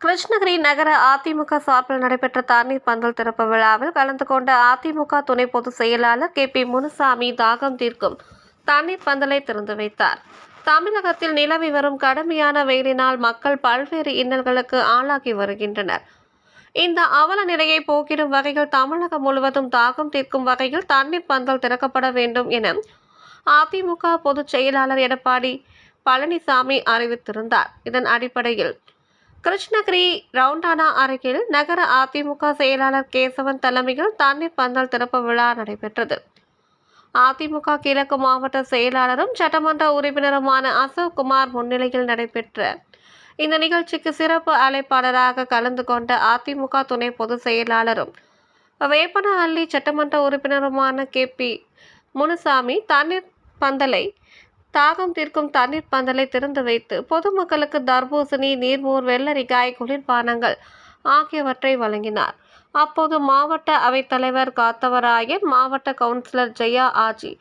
கிருஷ்ணகிரி நகர அதிமுக சார்பில் நடைபெற்ற தண்ணீர் பந்தல் திறப்பு விழாவில் கலந்து கொண்ட அதிமுக துணை பொதுச் செயலாளர் கே பி முனுசாமி தாகம் தீர்க்கும் தண்ணீர் பந்தலை திறந்து வைத்தார். தமிழகத்தில் நிலவி வரும் கடுமையான வெயிலினால் மக்கள் பல்வேறு இன்னல்களுக்கு ஆளாகி வருகின்றனர். இந்த அவல நிலையை போக்கிடும் வகையில் தமிழகம் முழுவதும் தாகம் தீர்க்கும் வகையில் தண்ணீர் பந்தல் திறக்கப்பட வேண்டும் என அதிமுக பொதுச் செயலாளர் எடப்பாடி பழனிசாமி அறிவித்திருந்தார். இதன் அடிப்படையில் கிருஷ்ணகிரி ரவுண்டானா அருகில் நகர அதிமுக செயலாளர் கேசவன் தலைமையில் தண்ணீர் பந்தல் திறப்பு விழா நடைபெற்றது. அதிமுக கிழக்கு மாவட்ட செயலாளரும் சட்டமன்ற உறுப்பினருமான அசோக் குமார் முன்னிலையில் நடைபெற்ற இந்த நிகழ்ச்சிக்கு சிறப்பு அழைப்பாளராக கலந்து கொண்ட அதிமுக துணை பொதுச் செயலாளரும் வேப்பனஹள்ளி சட்டமன்ற உறுப்பினருமான கே பி முனுசாமி தண்ணீர் பந்தலை தாகம் தீர்க்கும் தண்ணீர் பந்தலை திறந்து வைத்து பொதுமக்களுக்கு தர்பூசணி நீர்மோர் வெள்ளரிக்காய் குளிர்பானங்கள் ஆகியவற்றை வழங்கினார். அப்போது மாவட்ட அவைத்தலைவர் காத்தவராயன் மாவட்ட கவுன்சிலர் ஜெயா ஆஜி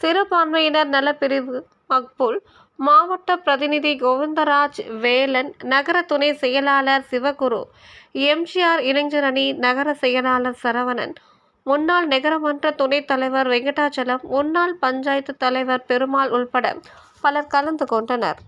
சிறுபான்மையினர் நலப்பிரிவு மக்புல் மாவட்ட பிரதிநிதி கோவிந்தராஜ் வேலன் நகர துணை செயலாளர் சிவகுரு எம்ஜிஆர் இளைஞரணி நகர செயலாளர் சரவணன் முன்னாள் நகரமன்ற துணைத் தலைவர் வெங்கடாச்சலம் முன்னாள் பஞ்சாயத்து தலைவர் பெருமாள் உள்பட பலர் கலந்து கொண்டனர்.